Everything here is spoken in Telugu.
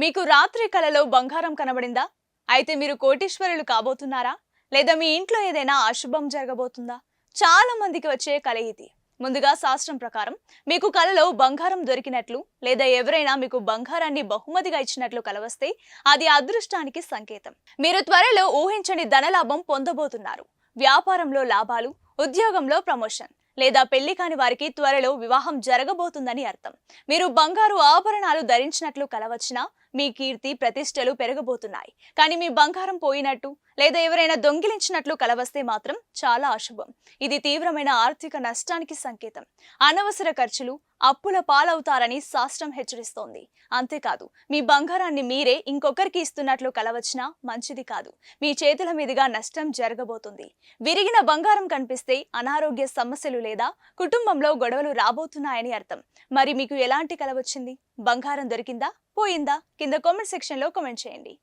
మీకు రాత్రి కలలో బంగారం కనబడిందా? అయితే మీరు కోటీశ్వరులు కాబోతున్నారా? లేదా మీ ఇంట్లో ఏదైనా అశుభం జరగబోతుందా? చాలా మందికి వచ్చే కల ఇది. ముందుగా శాస్త్రం ప్రకారం మీకు కలలో బంగారం దొరికినట్లు లేదా ఎవరైనా మీకు బంగారాన్ని బహుమతిగా ఇచ్చినట్లు కలవస్తే అది అదృష్టానికి సంకేతం. మీరు త్వరలో ఊహించని ధనలాభం పొందబోతున్నారు. వ్యాపారంలో లాభాలు ఉద్యోగంలో ప్రమోషన్. లేదా పెళ్ళి కాని వారికి త్వరలో వివాహం జరగబోతుందని అర్థం. మీరు బంగారు ఆభరణాలు ధరించినట్లు కలవచ్చినా మీ కీర్తి ప్రతిష్టలు పెరగబోతున్నాయి. కానీ మీ బంగారం పోయినట్టు లేదా ఎవరైనా దొంగిలించినట్లు కలవస్తే మాత్రం చాలా అశుభం. ఇది తీవ్రమైన ఆర్థిక నష్టానికి సంకేతం. అనవసర ఖర్చులు అప్పుల పాలవుతారని శాస్త్రం హెచ్చరిస్తోంది. అంతేకాదు మీ బంగారాన్ని మీరే ఇంకొకరికి ఇస్తున్నట్లు కలవచ్చినా మంచిది కాదు. మీ చేతుల మీదుగా నష్టం జరగబోతుంది. విరిగిన బంగారం కనిపిస్తే అనారోగ్య సమస్యలు లేదా కుటుంబంలో గొడవలు రాబోతున్నాయని అర్థం. మరి మీకు ఎలాంటి కల వచ్చింది బంగారం దొరికిందా? పోయిందా? కింద కామెంట్ సెక్షన్లో కామెంట్ చేయండి.